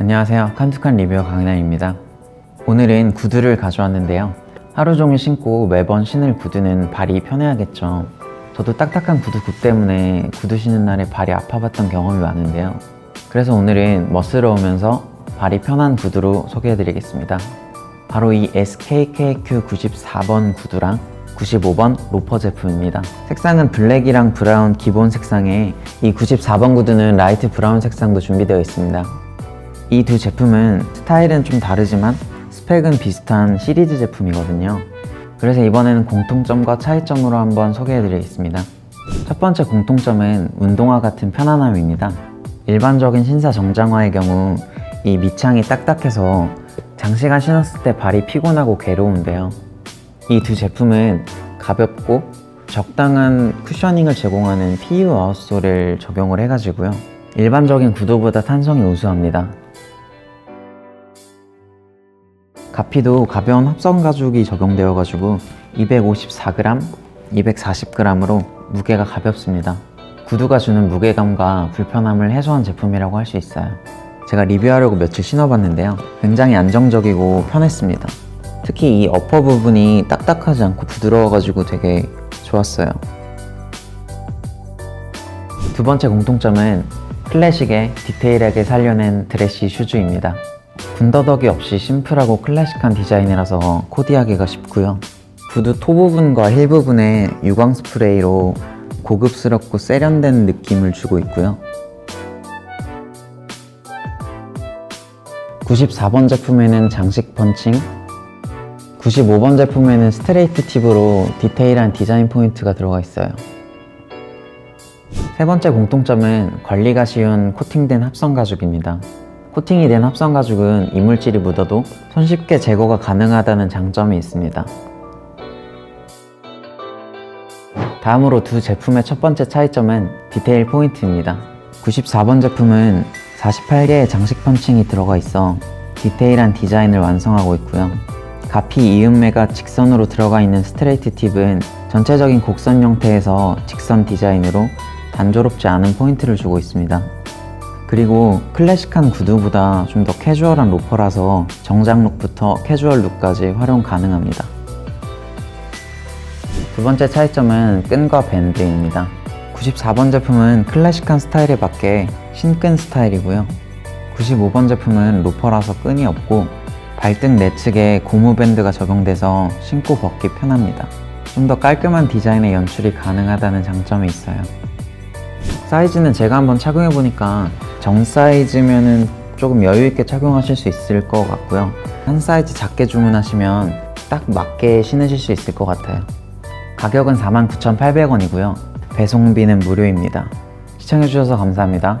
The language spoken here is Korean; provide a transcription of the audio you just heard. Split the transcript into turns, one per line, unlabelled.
안녕하세요. 칸투칸 리뷰어 강남입니다. 오늘은 구두를 가져왔는데요. 하루 종일 신고 매번 신을 구두는 발이 편해야겠죠. 저도 딱딱한 구두 굽 때문에 구두 신는 날에 발이 아파봤던 경험이 많은데요. 그래서 오늘은 멋스러우면서 발이 편한 구두로 소개해드리겠습니다. 바로 이 SKKQ 94번 구두랑 95번 로퍼 제품입니다. 색상은 블랙이랑 브라운 기본 색상에 이 94번 구두는 라이트 브라운 색상도 준비되어 있습니다. 이 두 제품은 스타일은 좀 다르지만 스펙은 비슷한 시리즈 제품이거든요. 그래서 이번에는 공통점과 차이점으로 한번 소개해 드리겠습니다. 첫 번째 공통점은 운동화 같은 편안함입니다. 일반적인 신사 정장화의 경우 이 밑창이 딱딱해서 장시간 신었을 때 발이 피곤하고 괴로운데요. 이 두 제품은 가볍고 적당한 쿠셔닝을 제공하는 PU 아웃솔을 적용을 해가지고요. 일반적인 구두보다 탄성이 우수합니다. 가피도 가벼운 합성 가죽이 적용되어 가지고 254g, 240g으로 무게가 가볍습니다. 구두가 주는 무게감과 불편함을 해소한 제품이라고 할 수 있어요. 제가 리뷰하려고 며칠 신어봤는데요. 굉장히 안정적이고 편했습니다. 특히 이 어퍼 부분이 딱딱하지 않고 부드러워가지고 되게 좋았어요. 두 번째 공통점은 클래식의 디테일하게 살려낸 드레시 슈즈입니다. 군더더기 없이 심플하고 클래식한 디자인이라서 코디하기가 쉽고요. 구두 토 부분과 힐 부분에 유광 스프레이로 고급스럽고 세련된 느낌을 주고 있고요. 94번 제품에는 장식 펀칭, 95번 제품에는 스트레이트 팁으로 디테일한 디자인 포인트가 들어가 있어요. 세 번째 공통점은 관리가 쉬운 코팅된 합성 가죽입니다. 코팅이 된 합성 가죽은 이물질이 묻어도 손쉽게 제거가 가능하다는 장점이 있습니다. 다음으로 두 제품의 첫 번째 차이점은 디테일 포인트입니다. 94번 제품은 48개의 장식 펀칭이 들어가 있어 디테일한 디자인을 완성하고 있고요. 가피 이음매가 직선으로 들어가 있는 스트레이트 팁은 전체적인 곡선 형태에서 직선 디자인으로 단조롭지 않은 포인트를 주고 있습니다. 그리고 클래식한 구두보다 좀 더 캐주얼한 로퍼라서 정장 룩부터 캐주얼 룩까지 활용 가능합니다. 두 번째 차이점은 끈과 밴드입니다. 94번 제품은 클래식한 스타일에 맞게 신끈 스타일이고요. 95번 제품은 로퍼라서 끈이 없고 발등 내측에 고무 밴드가 적용돼서 신고 벗기 편합니다. 좀 더 깔끔한 디자인의 연출이 가능하다는 장점이 있어요. 사이즈는 제가 한번 착용해 보니까 정 사이즈면은 조금 여유 있게 착용하실 수 있을 것 같고요. 한 사이즈 작게 주문하시면 딱 맞게 신으실 수 있을 것 같아요. 가격은 49,800원이고요. 배송비는 무료입니다. 시청해주셔서 감사합니다.